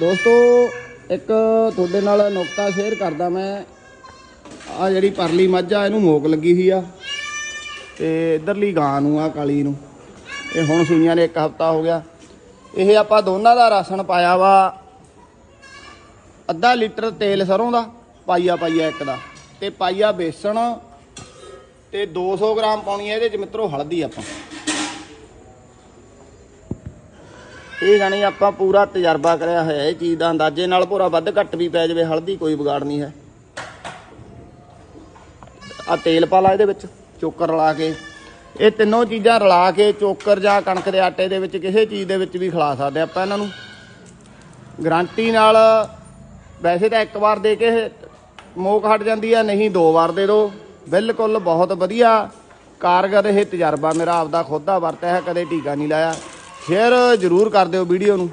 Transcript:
ਦੋਸਤੋ, ਇੱਕ ਤੁਹਾਡੇ ਨਾਲ ਨੁਕਤਾ ਸ਼ੇਅਰ ਕਰਦਾ ਮੈਂ। ਆ ਜਿਹੜੀ ਪਰਲੀ ਮੱਝ ਆ, ਇਹਨੂੰ ਮੋਕ ਲੱਗੀ ਹੋਈ ਆ। ਤੇ ਇਧਰਲੀ ਗਾਂ ਨੂੰ ਆ ਕਾਲੀ ਨੂੰ। ਇਹ ਹੁਣ ਸੂਈਆਂ ਨੇ ਇੱਕ ਹਫਤਾ ਹੋ ਗਿਆ। ਇਹ ਆਪਾਂ ਦੋਨਾਂ ਦਾ ਰਾਸ਼ਨ ਪਾਇਆ ਵਾ। ਅੱਧਾ ਲੀਟਰ ਤੇਲ ਸਰੋਂ ਦਾ, ਪਾਈਆ ਪਾਈਆ ਇੱਕ ਦਾ। ਤੇ ਪਾਈਆ ਬੇਸਣ ਤੇ 200 ਗ੍ਰਾਮ ਪਾਉਣੀ ਹੈ ਇਹਦੇ ਚ ਮਿੱਤਰੋ ਹਲਦੀ ਆਪਾਂ। ਇਹ ਜਾਣੀ ਆਪਾਂ ਪੂਰਾ ਤਜਰਬਾ ਕਰਿਆ ਹੋਇਆ ਇਹ ਚੀਜ਼ ਦਾ ਅੰਦਾਜ਼ੇ ਨਾਲ ਭੋਰਾ ਵੱਧ ਘੱਟ ਵੀ ਪੈ ਜਾਵੇ, ਹਲਦੀ ਕੋਈ ਵਿਗਾੜ ਨਹੀਂ ਹੈ। ਆ ਤੇਲ ਪਾ ਲਾ ਇਹਦੇ ਵਿੱਚ, ਚੋਕਰ ਰਲਾ ਕੇ। ਇਹ ਤਿੰਨੋਂ ਚੀਜ਼ਾਂ ਰਲਾ ਕੇ ਚੋਕਰ ਜਾਂ ਕਣਕ ਦੇ ਆਟੇ ਦੇ ਵਿੱਚ, ਕਿਸੇ ਚੀਜ਼ ਦੇ ਵਿੱਚ ਵੀ ਖਿਲਾ ਸਕਦੇ ਆਪਾਂ ਇਹਨਾਂ ਨੂੰ। ਗਰੰਟੀ ਨਾਲ ਵੈਸੇ ਤਾਂ ਇੱਕ ਵਾਰ ਦੇ ਕੇ ਇਹ ਮੋਕ ਹਟ ਜਾਂਦੀ ਆ, ਨਹੀਂ ਦੋ ਵਾਰ ਦੇ ਦਿਓ ਬਿਲਕੁਲ ਬਹੁਤ ਵਧੀਆ ਕਾਰਗਰ ਇਹ ਤਜਰਬਾ ਮੇਰਾ, ਆਪਦਾ ਖੁਦ ਦਾ ਵਰਤਿਆ ਹੈ, ਕਦੇ ਟੀਕਾ ਨਹੀਂ ਲਾਇਆ। ਸ਼ੇਅਰ ਜ਼ਰੂਰ ਕਰ ਦਿਓ ਵੀਡੀਓ ਨੂੰ।